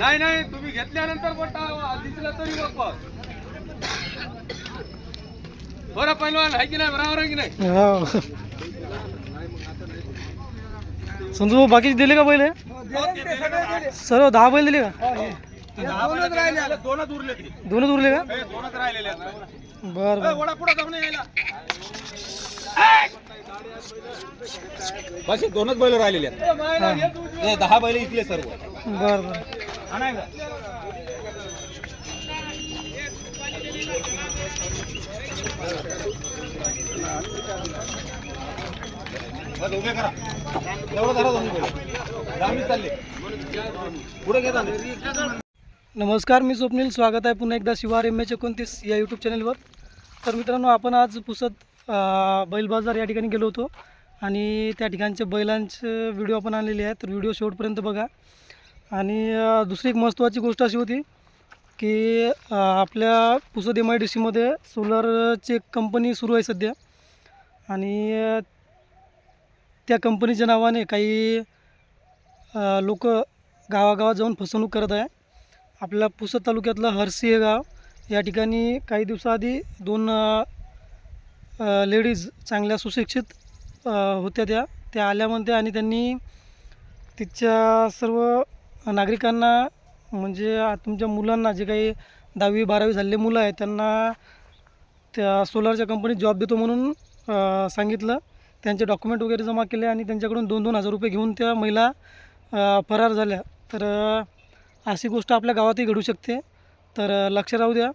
नाही नाही तुम्ही घेतल्यानंतर बोटा दिसला तरी वापस. बरं पहिलवान आहे की नाही? बरोबर आहे की नाही? हो. संजू भाऊ बाकीचे दिले का पहिले? सर्व दहा बैल दिले का? दोनच राहिले. दोनच उरले ते. दोनच उरले का? हे दोनच राहिलेले आहेत. बर बर. पुढे जाऊन यायला. बस हे दोनच बैल राहिलेले आहेत. हे दहा बैल इथले सर्व. बर बर. बस उभे करा. एवढं धरा दोन्ही बैल. दहा मिनिट चालले. पुढे घेता नमस्कार मी स्वप्नील. स्वागत आहे पुन्हा एकदा शिवार एम एच एकोणतीस या यूट्यूब चॅनलवर तर मित्रांनो आपण आज पुसद अ, बैल बाजार या ठिकाणी गेलो होतो. आणि त्या ठिकाणचे बैलांचे व्हिडिओ आपण आणलेले आहेत. तर व्हिडिओ शेवटपर्यंत बघा. आणि दुसरी एक महत्त्वाची गोष्ट अशी होती की आपल्या पुसद एम आय डी सीमध्ये सोलरची एक कंपनी सुरू आहे सध्या. आणि त्या कंपनीच्या नावाने काही लोक गावागावात जाऊन फसवणूक करत आहे. आपल्या पुसद तालुक्यातलं हरसी हे गाव या ठिकाणी काही दिवसाआधी दोन लेडीज चांगल्या सुशिक्षित होत्या त्या. त्या आल्यामध्ये आणि त्यांनी तिच्या सर्व नागरिकांना म्हणजे तुमच्या मुलांना जे काही दहावी बारावी झालेले मुलं आहेत त्यांना त्या सोलारच्या कंपनीत जॉब देतो म्हणून सांगितलं. त्यांचे डॉक्युमेंट वगैरे जमा केले आणि त्यांच्याकडून दोन दोन हजार रुपये घेऊन त्या महिला फरार झाल्या. तर अशी गोष्ट आपल्या गावातही घडू शकते. तर लक्ष राहू द्या.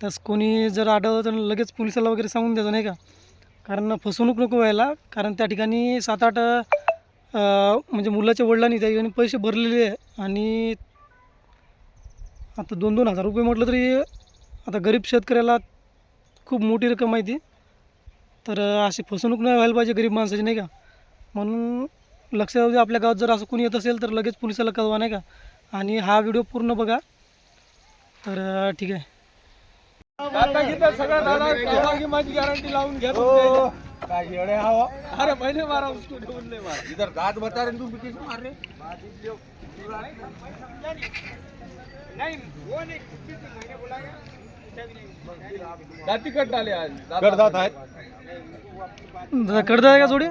तस कोणी जर आढळलं तर लगेच पोलिसाला वगैरे सांगून द्यायचं नाही का? कारण फसवणूक नको व्हायला कारण त्या ठिकाणी सात आठ म्हणजे मुलाच्या वडिलांनी त्या ठिकाणी पैसे भरलेले आहे आणि आता दोन दोन हजार रुपये म्हटलं तरी आता गरीब शेतकऱ्याला खूप मोठी रक्कम आहे ती. तर अशी फसवणूक नाही व्हायला पाहिजे गरीब माणसाची नाही का? म्हणून लक्षात राहू द्या आपल्या गावात जर असं कोणी येत असेल तर लगेच पोलिसाला कळवा नाही का? आणि हा व्हिडिओ पूर्ण बघा. तर ठीक आहे. आता घेतात सगळं दादा कामाची माझी गॅरंटी लावून घ्या तुमच्या एवढे हवा अरे मैंने मारा उसको ठेवून नाही मारा. इधर दात बता रहे तू किसी मार रहे दाती कट डाले आज. कडदात आहेत. दादा कडदात आहे का जोडी?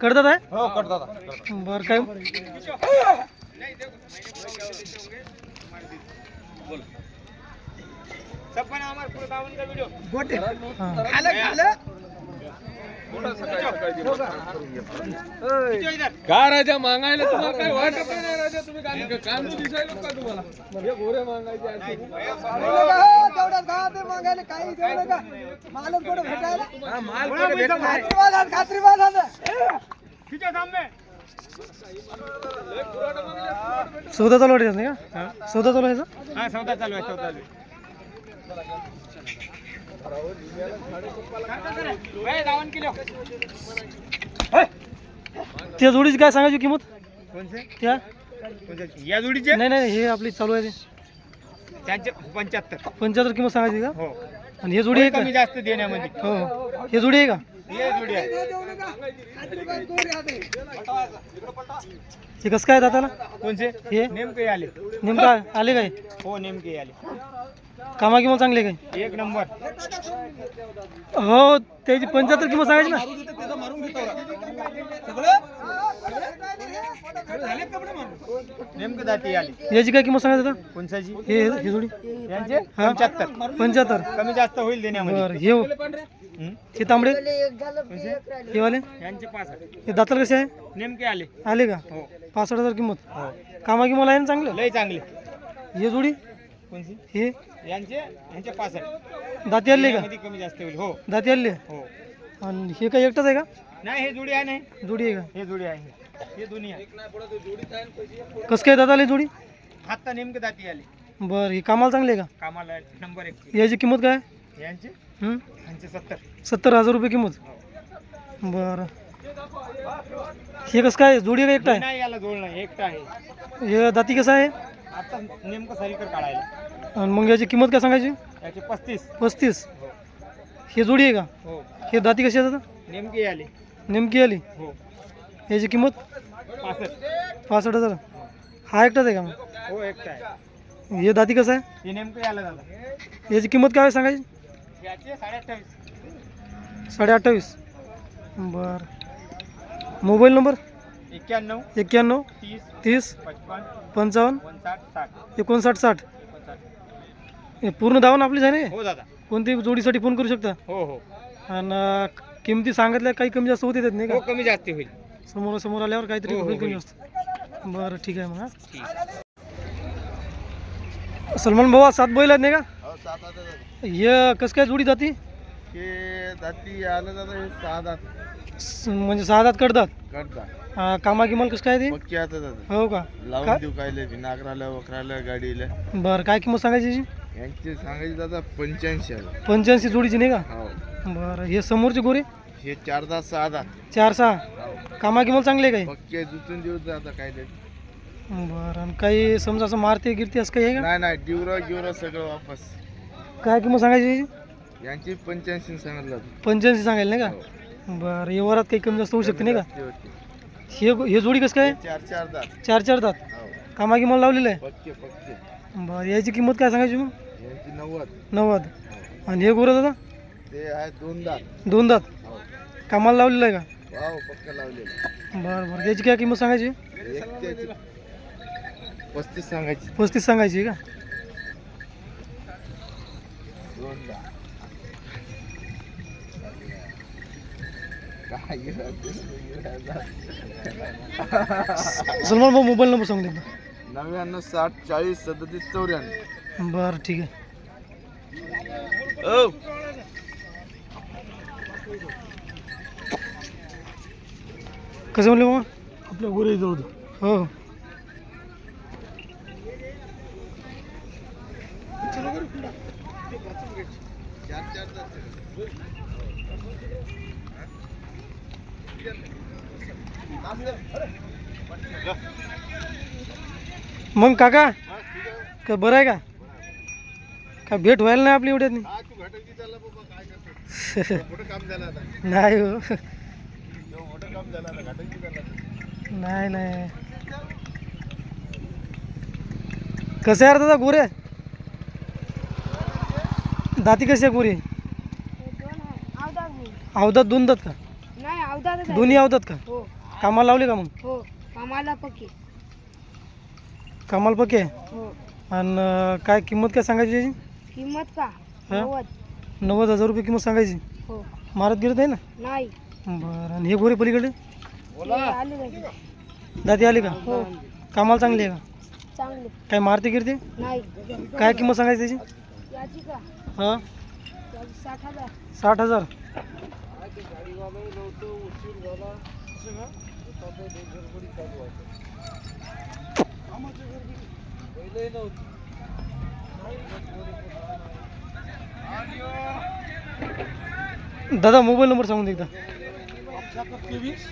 कडदात आहे? हो कडदात बरं काय? हां. का राजा मागायला तुम्हाला काय वाटत नाही राजा? तुम्ही काय कांदे दिसायला का तुम्हाला? हे गोरे मागायचे. हा, माल कुठे भेटणार? सौदा चालू वाटायचं नाही का? सौदा चालू व्हायचा हा सौदा चालू आहे सौदा चालू आहे. त्या जोडीची काय सांगायची किंमत? कोणते त्या? या जोडीचे? नाही नाही हे आपली चालू आहे ते. त्यांचे पंच्याहत्तर. पंच्याहत्तर किंमत सांगायची का? हो. आणि हे जोडी आहे का कमी जास्त देण्यामध्ये. हो हे. जोडी आहे का? हे जोडी आहे. हे कसं काय दाताला? कोणचे? हे? नेमके आले. नेमका आले काय? हो नेमके आले. कामा किंमत चांगले काय? एक नंबर. हो त्याची पंच्याहत्तर किंमत सांगायची ना. नेमके जाती आले याची काय किंमत सांगायची कोणसाची? हे हे जोडी. यांचे? हा? पंच्याहत्तर. पंच्याहत्तर. कमी जास्त होईल देण्यामध्ये. बरं हे हो. हं? तांबडे? हे वाले? यांचे पासष्ट. हे दाताल कसे आहे? नेमके आले. आले का? हो. पासष्ट हजार किंमत. हो. कामा किंमत आहे ना चांगलं? लय चांगले. हे जोडी? कोणची हे? यांचे? यांचे पासष्ट दाती आले का? कमी जास्त होईल. हो. दाती आले हो. आणि हे काय एकटाच आहे का? नाही हे जोडी आहे नाही जोडी आहे हे जोडी आहे. हे दोन्ही आहे. का कसं काय दादा आले जोडी? आता नेमके दाती आले. बरं ही कामाला चांगली आहे कामाला नंबर एक. का याची किंमत काय? यांचे? हं? यांचे सत्तर. सत्तर हजार रुपये किंमत. बरं. हे कसं काय? जोडी आहे का एकटा नाही याला जोड नाही एकटा आहे आहे. हे दाती कसं आहे? आता नेमकं सरीकर काढायला. आणि मग याची किंमत काय सांगायची? याचे पस्तीस. पस्तीस. हे. जोडी आहे का? हो. हे दाती कशी आता? नेमके आले. नेमकी आली. हो. याची किंमत? पासष्ट. पासष्ट हजार. हा. एकटाच आहे का मग? हो एकटा आहे. हे दाती कसं आहे? हे नेमकं आलं दादा याची किंमत काय सांगायची? याचे साडे अठ्ठावीस साडे अठ्ठावीस बरं. Mobile number? एक्क्याण्णव एक्क्याण्णव तीस पंचावन्न एकोणसाठ साठ. हे पूर्ण धावून आहे ना हो दादा. कोणती जोडीसाठी फोन करू शकता? हो हो. आणि किमती सांगितल्या काही कमी जास्त होते नाही हो का कमी जास्ती होईल. समोर समोर आल्यावर काहीतरी हो, हो, होईल. कमी. जास्त. बरं ठीक आहे मग हा. सलमान भाऊ सात बैल आहेत नाही का? हो हे कसं काय जोडी जाती? हे दाती आलं जातं हे सहा दात. स- म्हणजे सहा दात कडतात करता कामा किमाल कसं काय ते? पक्की आता जातं? हो का? लावून काय? देऊ कायले नागराला वखराला गाडीला. बरं काय किंमत सांगायची याची? यांचे सांगायचे दादा पंच्याऐंशी पंच्याऐंशी जोडीची नाही का? हो. बरं हे समोरचे गोरे? हे चार दात सहा दात चार सहा? हो. कामा किमाल चांगले आहे पक्के जुतून देऊ आता काय ते बरं आणि काही समजा असं मारते गिरते असं काही आहे नाही नाही डिवरा गिवरा सगळं वापस. का काय किंमत सांगायची याची? यांची पंच्याऐंशी सांगितलं पंच्याऐंशी सांगायला नाही हो. का बरं हे वरात काही कमी जास्त होऊ शकते नाही का. हे हे जोडी कसं काय? चार चार दात. चार चार दात. हो. कामा किमाल लावलेलं आहे? पक्के पक्के. बरं याची किंमत काय सांगायची मग? यांची नव्वद. नव्वद. आणि हे गोरं दादा? ते आहे दोन दात. दोन दात. हो. कामाला लावलेलं आहे का? वाव पक्का लावलेलं बरं बरं. याची काय किंमत सांगायची? पस्तीस सांगायची. पस्तीस सांगायची का? सलमान भाऊ मोबाईल नंबर सांगून दे नव्याण्णव साठ चाळीस सदतीस चौऱ्याण्णव. बरं ठीक आहे. हो. कसं म्हणले मग आपल्या गोरे जाऊ दे हो. हो. मग काका? काय बरं आहे का? काय भेट व्हायला नाही आपली एवढ्यात हा तू घटक चालला बाबा काय करतो मोठं काम झालं आता. नाही हो. एवढं मोठं काम झालं आता घटक झालं नाही नाही. कसे आहे रे दादा गोरे? दाती कशी आहे गोरी? अवदात दोन दात का? दोन्ही अवदात का? हो. कामाला लावले का मग? हो कामाला पक्की कामाला पक्के हो. आणि काय किंमत काय सांगायची याची किंमत का? हा? नव्वद. नव्वद हजार रुपये किंमत सांगायची? हो. मारत गिरत आहे ना? नाही. बरं आणि हे गोरे पलीकडे? ते आले नाही. दाती आली का? हो. कामाला चांगली आहे का? चांगले. काय मारते गिरते? नाही. काय किंमत सांगायची त्याची? याची का? हां? याची साठ हजार. साठ हजार. दादा मोबाईल नंबर सांगून दे एकदा.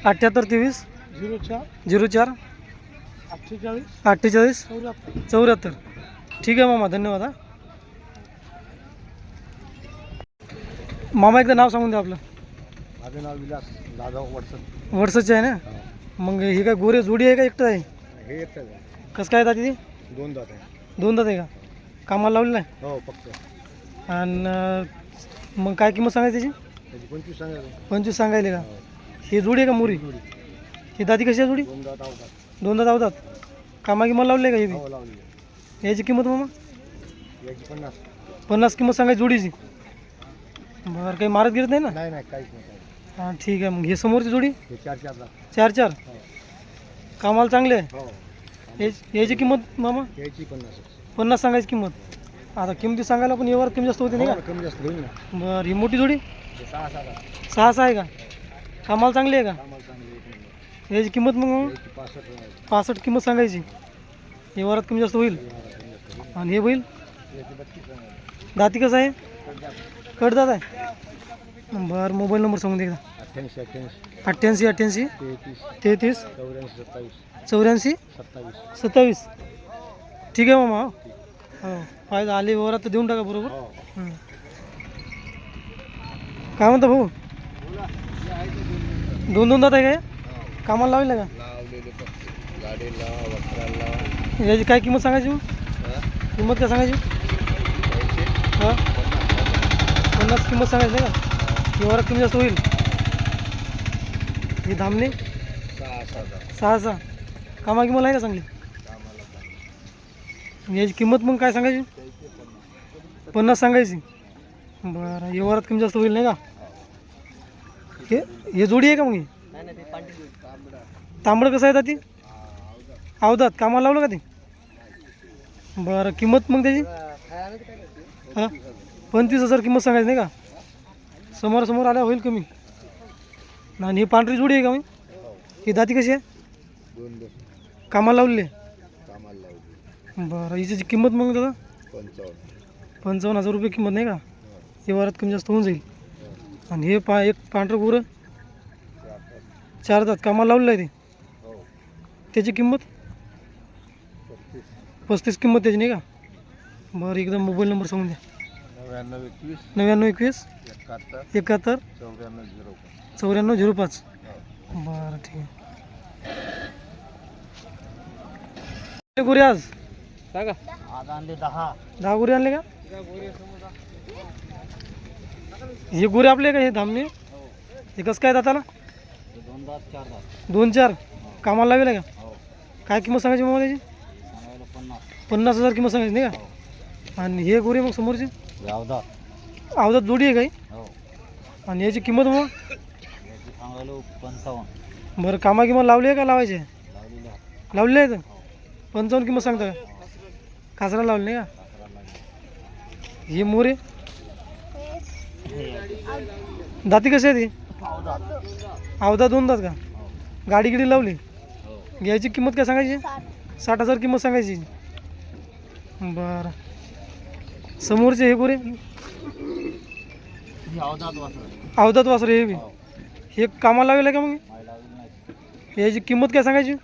अठ्ठ्याहत्तर तेवीस झिरो चार झिरो चार अठ्ठेचाळीस अठ्ठेचाळीस चौऱ्याहत्तर. चौऱ्याहत्तर. ठीक आहे मामा धन्यवाद हा. मामा एकदा नाव सांगून द्या आपलं. माझं नाव विलास दादा वडसर. वर्षाचे आहे ना? मग हे काय गोरे जोडी आहे का एकटं आहे? हे एकटंच आहे. कसं काय दादी दोन दात आहे. दोन दात आहे का? कामाला लावलेलं आहे? हो फक्त. आणि अं, मग काय किंमत सांगायची त्याची? त्याची पंचवीस सांगायचं. पंचवीस सांगायले का? ही. जोडी आहे का मुरी? ही दादी कशी आहे जोडी? दोन दात आवतात दोन दात आवतात कामा किंमत लावले का हे बी? हो लावली याची किंमत मामा? याची पन्नास. पन्नास किंमत सांगायची जोडीची. बरं काही मारत गिरत नाही ना? नाही नाही काहीच नाही. हां ठीक आहे. मग हे समोरची जोडी? हे चार चार चार चार? कामाला चांगले? आहे हो याची याची किंमत मामा? याची पन्नास पन्नास सांगायची किंमत. आता किमती सांगायला पण यावर कमी जास्त होते नाही हो, कमी जास्त होईल ना. का बरं ही मोठी जोडी? हे सहा सहा दात सहा सहा आहे का? कामाला चांगली आहे का? कामाला चांगली एक नंबर. याची किंमत मग मामा? याची पासष्ट किंमत सांगायची. हे वरात कमी जास्त होईल. आणि हे बैल? याची बत्तीस आहे. दाती कसं आहे? कडदात आहे. बरं मोबाईल नंबर सांगून दे एकदा. अठ्ठ्याऐंशी अठ्ठ्याऐंशी. अठ्ठ्याऐंशी अठ्ठ्याऐंशी. तेहतीस. तेहतीस. चौऱ्याऐंशी सत्तावीस. चौऱ्याऐंशी. सत्तावीस. सत्तावीस. ठीक आहे मामा. हो हो पाहिजे आले वरात तर देऊन टाका बरोबर. हो. हं. काय म्हणता भाऊ? दोन दोन दात आहे काय? कामाला लावले का? लावलेले गाडीला वस्त्राला. याची काय किंमत सांगायची मग किंमत काय सांगायची हाँ? पन्नास किंमत सांगायची नाही का? व्यवहारात कमी जास्त होईल? ही धामणी? सहा सहा कामा किंमत आहे का चांगली? याची किंमत मग काय सांगायची? पन्नास सांगायची. बरं व्यवहारात कमी जास्त होईल नाही का? हे हे जोडी आहे का मग ही? तांबडं कसं आहे ती अवधात कामाला लावलं का ते? बरं किंमत मग त्याची? हां? पंचवीस हजार किंमत सांगायची नाही का? समोरासमोर आल्या होईल कमी आणि ही पांढरी जोडी आहे का मी? ही दाती कशी आहे? कामाला लावलेली आहे? बरं हिची किंमत मग दादा? पंचावन्न हजार रुपये किंमत नाही का? व्यवहारात कमी जास्त होऊन जाईल. आणि हे पा एक पांढरं गुरं. चार दात कामाला लावलेलं आहे ते. त्याची किंमत? पस्तीस पस्तीस किंमत त्याची नाही का? बरं एकदम मोबाईल नंबर सांगून द्या. नव्याण्णव एकवीस. नव्याण्णव एकवीस? एकाहत्तर. एकाहत्तर? चौऱ्याण्णव झिरो पाच. चौऱ्याण्णव झिरो पाच. बरं ठीक आहे. गुरे आज? आणले दहा. दहा गुरे आणले का? हे गुरे आपले का हे धामणे? हे. कसं काय दाताला? दोन दात चार दात. दोन चार? कामाला लावेल का? हो. काय किंमत सांगायची मग त्याची पन्नास. पन्नास हजार किंमत सांगायची नाही का? आणि हे गोरे मग समोरचे? अवधात जोडी आहे काही? हो. आणि याची किंमत मग पंचावन्न. बरं कामा किंमत लावली आहे का लावायची? आहे? लावलेली आहे आहे तर पंचावन्न किंमत सांगता का? कासरा लावली नाही का? हे मोरे? दाती कशी आहे ती? अवधा दोन दात का? गाडी गिडी लावली? हो. घ्यायची किंमत काय सांगायची? साठ हजार किंमत सांगायची. बरं. समोरचे हे गोरे ही अवधात वासर हे बी. हो. हे कामाला लावेल का मग? याची किंमत काय सांगायची?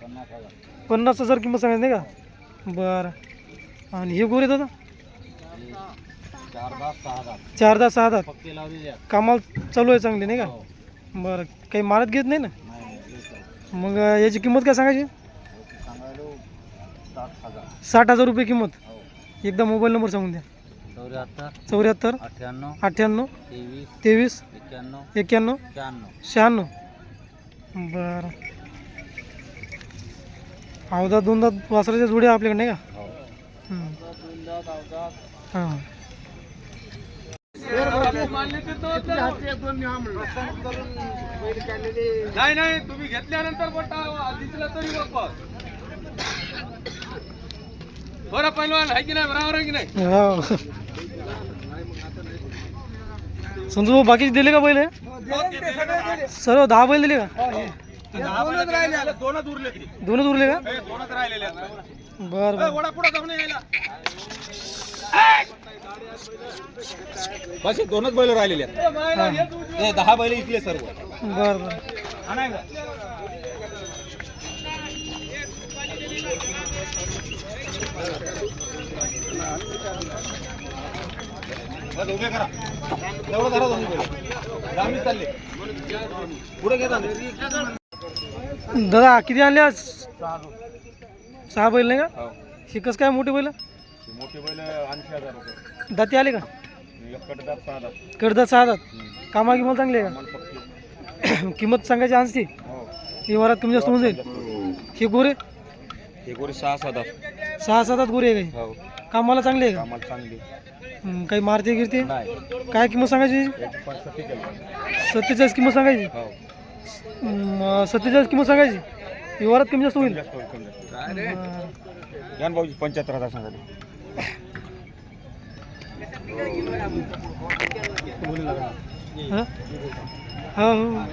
पन्नास हजार. किंमत सांगायची नाही का? बरं. आणि हे गोरे दादा चार दहा सहा दहा. कामाला चालू आहे चांगली नाही का? हो. बरं. काही मारत घेत नाही ना. मग याची किंमत काय सांगायची? साठ हजार रुपये किंमत. हो. एकदा मोबाईल नंबर सांगून द्या. चौऱ्याहत्तर अठ्ठ्याण्णव अठ्ठ्याण्णव तेवीस तेवीस एक्क्याण्णव एक्क्याण्णव शहाण्णव. शहाण्णव. बरं. अवधा दोन दात वासराच्या जोड्या आपल्याकडे नाही का? हो. हं. हां. नाही नाही तुम्ही घेतल्यानंतर बोटा दिसला तरी वापस. बरं पहिलवान आहे की नाही? बरोबर आहे की नाही? हो. संजू भाऊ बाकीचे दिले का पहिले? सर्व दहा बैल दिले का? दोनच उरले. दोनच उरले का? दोनच राहिलेले. बरं ए, बरं. वडा पुढं जाऊन यायला बस दोनच बैल राहिलेले आहेत. दहा बैल इथले सर्व. बरं बरं. उभे करा. तेवढं करा दोन्ही आम्ही चालले. पुढे घेता दादा किती आणले आज? सहा बैल. नाही का? हे. कसं काय मोठे बैल? मोठी बैल ऐंशी हजार रुपये. दाती आले का? कडदात सहा दात कडदात सहा दात कामा किंमत चांगली आहे का? किंमत सांगायची आणसती हो. व्यवहारात कमी जास्त होऊन जाईल. हे गोरे? हे गोरी सहा सहा दात सहा सात गोरे आहे काही? हो कामाला चांगले आहे का? कामाला चांगली. हं, काही मारते गिरते? नाही. काय किंमत सांगायची? याची केली सत्तेचाळीस किंमत सांगायची. हो. हं, सत्तेचाळीस किंमत सांगायची? व्यवहारात कमी जास्त होईल? जास्त होईल, कमी जास्त होईल. बरं. यान भाऊजी पंच्याहत्तर हजार सांगायचे हं? हो हो.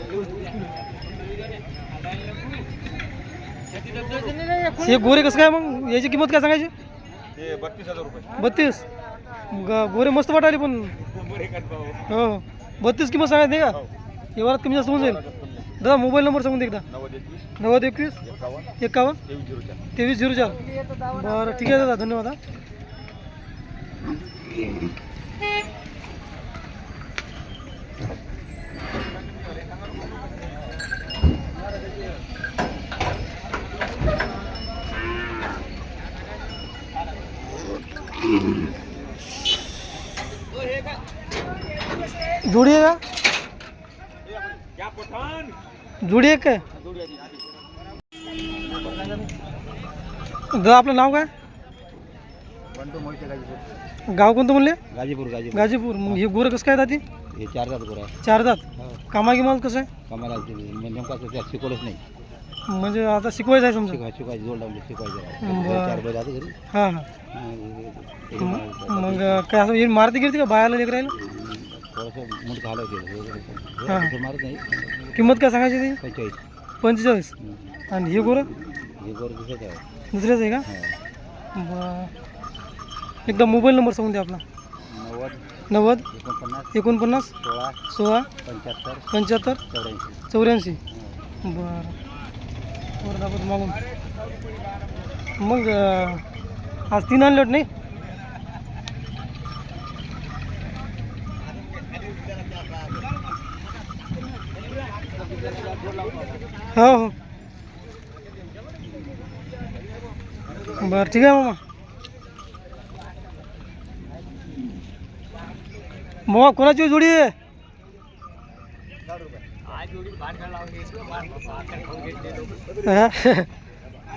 हे गोरे कसं काय मग? याची किंमत काय सांगायची? ते बत्तीस हजार रुपये. बत्तीस? ग- गोरे मस्त वाटाले पण. हो हो. बत्तीस किंमत सांगायची नाही का? व्यवहारात कमी जास्त होऊन जाईल. दादा मोबाईल नंबर सांगून दे एकदा. नव्वद एकवीस. नव्वद एकवीस? एकावन्न. एकावन्न? तेवीस झिरो चार. तेवीस झिरो चार. बरं ठीक आहे दादा धन्यवाद हा. जोडी आहे का दादा आपलं नाव काय गाजीपूर गाव कोणतं म्हणले गाजीपूर गाजीपूर। गाजीपूर। मग हे गोरं कसं काय दाती हे चार जात गोरा आहे चार दात हो. कामागी माल कसं आहे कमाला नेमका असं त्यात शिकवलंच नाही। म्हणजे आता शिकवायचं आहे समजा शिकवायची जोड लावली शिकवायचं बरं. चार बैल आता घरी. हां हां. मग काय असं हे मारती गिरती का बायाला लेकरायला थोडंसं मूठ घालायचं हा. हे मारत नाही. किंमत काय सांगायची ती? पंचेचाळीस. पंचेचाळीस. हम्म. आणि हे गोरं हे गोर दिसत आहे. दुसऱ्याच आहे का? हा. बरं. एकदा मोबाईल नंबर सांगून द्या आपला. नव्वद नव्वद एकोणपन्नास एकोणपन्नास सोळा सोळा पंच्याहत्तर पंच्याहत्तर चौऱ्याऐंशी. चौऱ्याऐंशी. बरं. बरं मागून. मग आज तीन आणलं नाही? हो हो. बरं ठीक आहे मामा. मग कोणाची हो जोडी? आहे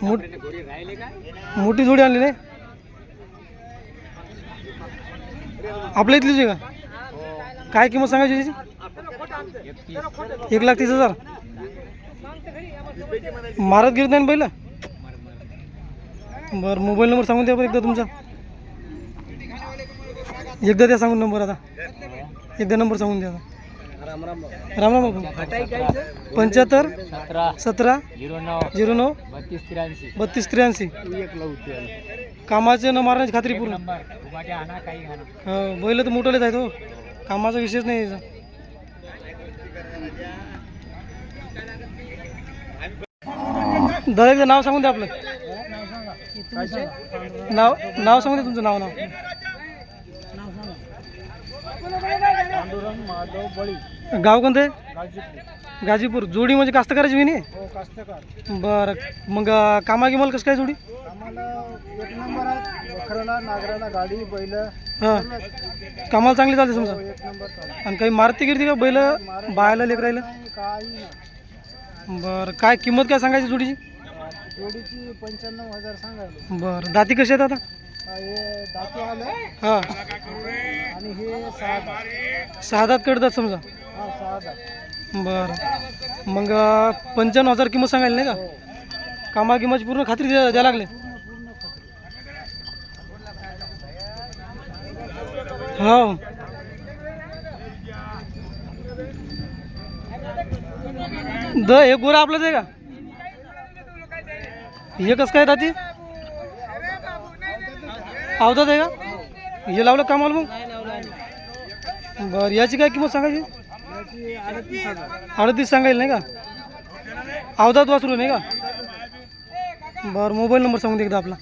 मोठ- मोठी जोडी आणली नाही? आपल्या इथलीच आहे का? काय किंमत सांगायची त्याची? एक लाख तीस हजार. मारत गिरत नाही पहिलं? बरं मोबाईल नंबर सांगून द्या बरं एकदा तुमचा. एकदा द्या सांगून नंबर आता. एकदा नंबर सांगून द्या आता. राम राम. पंच्याहत्तर सतरा झिरो नऊ झिरो नऊ बत्तीस त्र्याऐंशी. बत्तीस त्र्याऐंशी कामाचे न मारण्याची खात्री पूर्ण. हो बैल तर मोठलेच आहेत हो. कामाचा विषयच नाही याचा. नाव सांगून द्या आपलं. नाव नाव सांगून द्या तुमचं नाव नाव. पांडुरंग माधव बळी. गाव कोणतं आहे? गाजीपूर. जोडी म्हणजे कास्तकाराची विनी हो कास्तकार. बरं. मग अं, कामागी मला कसं काय जोडी? आम्हाला एक नंबर आहे. बकराला नागराला गाडी बैल. हां. कामाला चांगली चालते समजा. एक नंबर चालू आणि काही मारती गिरती का बैल बायला लेकरायला? काही नाही. बरं. काय किंमत काय सांगायची जोडीची? जोडीची पंच्याण्णव हजार सांगायला. बरं. दाती कशी आहेत आता? हे दातू आलं. हां. आणि हे सहा दात. सहा दात कडतात समजा. हा बरं. मग पंच्याण्णव हजार किंमत सांगायला नाही का? कामा किंमतची पूर्ण खात्री द्या द्यायला लागले. हो. द हे गोरा आपलंच आहे का? हे कसं काय दाती? आवतात आहे का? हे लावलं कामाला मग? बरं याची काय किंमत सांगायची? अडतीस अडतीस सांगायला नाही का? अवधात वासरू नाही का? बरं मोबाईल नंबर सांगून दे एकदा आपला.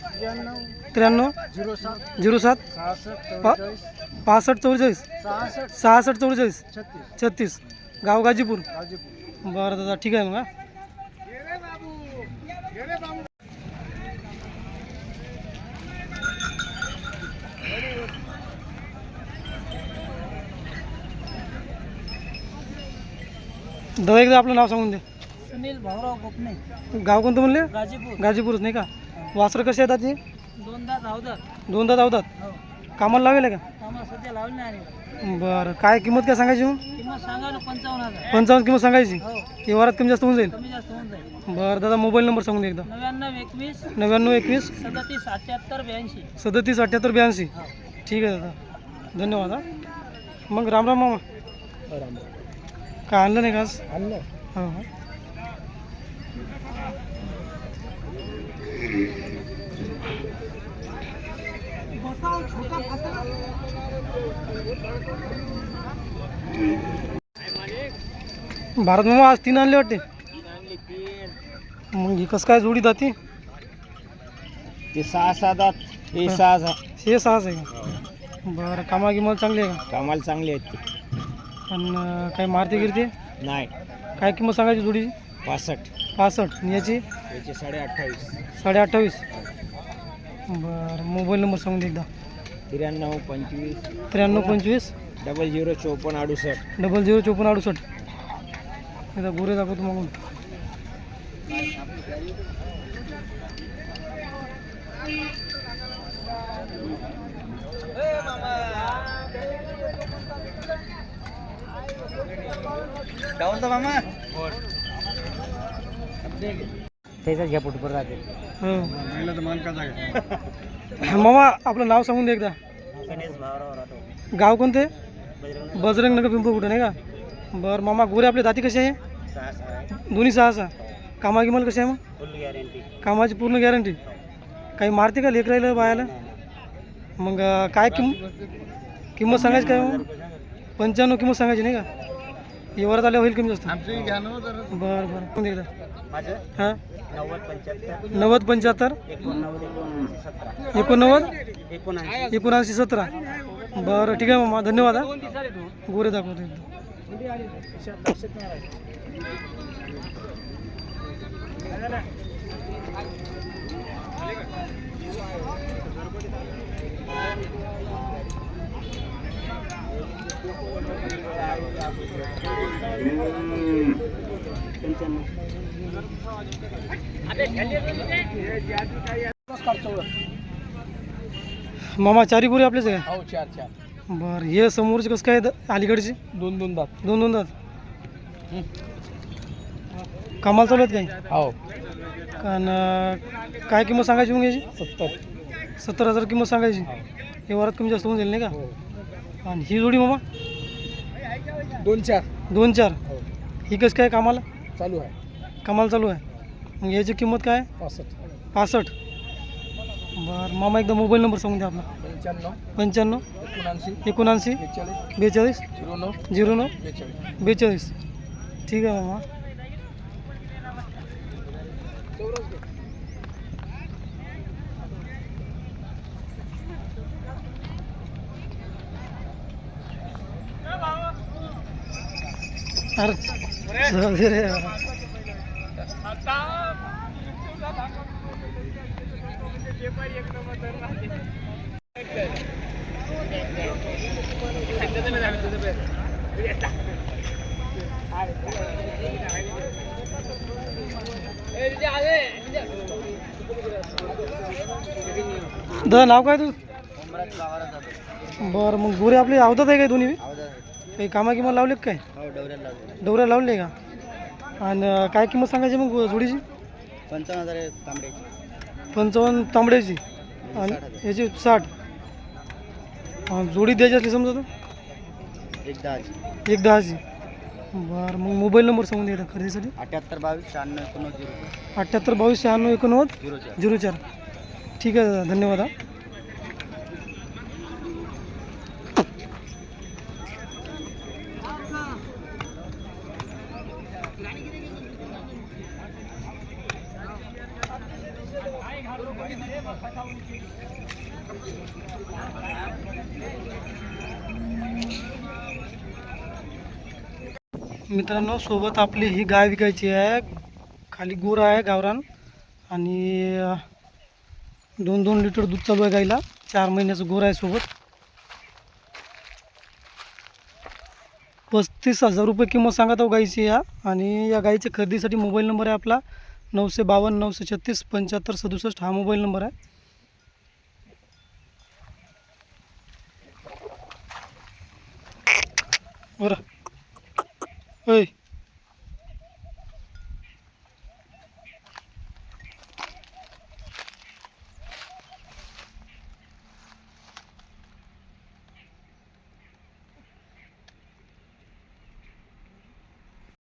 त्र्याण्णव झिरो सात झिरो सात पा- पासष्ट चौवेचाळीस सहासष्ट चौवेचाळीस छत्तीस. छत्तीस गाव गाजीपूर. गाजीपूर बरं दादा ठीक आहे मग दादा एकदा आपलं नाव सांगून दे. सुनील भाऊराव गोपने. गाव कोणतं म्हणले? गाजीपूर. गाजीपूरच नाही का? वासरं कसे आहेत आधी दोनदा धावतात. दोनदा धावतात? हो. कामाला लावेल का? कामाला सध्या लावले नाही बरं. काय किंमत काय सांगायची मग? किंमत सांगा ना पंचावन्न हजार. पंचावन्न किंमत सांगायची? हो. व्यवहारात कमी जास्त होऊन जाईल? कमी जास्त होऊन जाईल. बरं दादा मोबाईल नंबर सांगून दे एकदा. नव्याण्णव एकवीस. नव्याण्णव एकवीस. सदतीस अठ्याहत्तर ब्याऐंशी. सदतीस अठ्ठ्याहत्तर ब्याऐंशी. हो. ठीक आहे दादा. धन्यवाद हा. मग राम राम मामा. काय आणलं नाही का आज? आणलं. हो. हो भारत मामा आज तीन आणले वाटते. मग ही कसं काय जोडी जाते? ते सहा दात हे सहा हे सहाच आहे का? बरं कामा गिमाल चांगली आहे का? कामाला चांगले आहेत ते. पण अं, काय मारते गिरते? नाही. काय किंमत सांगायची जोडीची पासष्ट. पासष्ट. आणि याची? याचे साडे अठ्ठावीस. साडे अठ्ठावीस बरं मोबाईल नंबर सांगून दे एकदा. त्र्याण्णव पंचवीस. त्र्याण्णव पंचवीस. डबल झिरो चोपन्न अडुसष्ट. डबल झिरो चोपन्न अडुसष्ट. एकदा गोरे दाखवतो मग मामा. त्याचाच घ्या पोटपर राहते हो महिला तर मान का जागा मामा आपलं नाव सांगून दे एकदा. गणेश भावराव राहतो गाव कोणते? बजरंग बजरंग नगर पिंपळ कुठं नाही का? बरं मामा गोरे आपले दाती कसे आहे? सहा सहा आहे दोन्ही सहा सहा कामा गिमाल कसे आहे मग? फुल गॅरंटी कामाची पूर्ण गॅरंटी काही मारते का लेक राहिलं बायाला मग अं, काय किम किंमत सांगायची काय मग पंच्याण्णव किंमत सांगायची नाही का? व्यवहारात आल्या होईल कमी जास्त? आमची जरा. बरं बरं. कोण एकदा माझं? हां? नव्वद पंच्याहत्तर. नव्वद पंच्याहत्तर? एकोणनव्वद एकोणऐंशी सतरा. एकोणऐंशी. बरं ठीक आहे मामा धन्यवाद हा. गोरे दाखवतो एकदा मामा चारी गोरे आपलेच आहे हो चार चार. का बरं हे समोरचे कसं काय अलीकडची? दोन दोन दात. दोन दोन दात. कामाला चालू आहेत काही हो. कारण काय किंमत सांगायची मग याची? सत्तर. सत्तर हजार किंमत सांगायची. व्यवहारात कमी जास्त होऊन जाईल नाही का? आणि ही जोडी मामा? दोन चार. दोन चार. हो. ही कसं काय कामाला? चालू आहे. कामाला चालू आहे. मग याची किंमत काय? पासष्ट. पासष्ट. बरं मामा एकदा मोबाईल नंबर सांगून द्या आपला. पंच्याण्णव. पंच्याण्णव. एकोणऐंशी. एकोणऐंशी. बेचाळीस. बेचाळीस. झिरो नऊ. झिरो नऊ. बेचाळीस. बेचाळीस. ठीक आहे मामा अरे जाऊ दे नाव काय तू बरं मग गोरे आपले आवतात आहे काय दोन्ही? काही कामा किंमत लावले काय? डवऱ्या लावले का? आणि काय किंमत सांगायची मग जोडीची? पंचावन्न हजार तांबड्याची. पंचावन्न तांबड्याची. आणि याची साठ. जोडी द्यायची असली समजा तर? एक दहाची. एक दहाची. बरं मग मोबाईल नंबर सांगून द्या खरेदीसाठी. अठ्याहत्तर बावीस शहाण्णव एकोणनव्वद झिरो अठ्ठ्याहत्तर बावीस शहाण्णव एकोणनव्वद झिरो चार. झिरो चार. ठीक आहे दादा धन्यवाद हा. मित्रांनो सोबत आपली ही गाय विकायची आहे. खाली गोर आहे गावरान. आणि दोन दोन लिटर दूध चालू आहे गाईला. चार महिन्याचं गोर आहे सोबत. पस्तीस हजार रुपये किंमत सांगत आहो गाईची या. आणि या गाईच्या खरेदीसाठी मोबाईल नंबर आहे आपला. नऊशे बावन्न नऊशे छत्तीस पंच्याहत्तर सदुसष्ट हा मोबाईल नंबर आहे. बरं. Hey.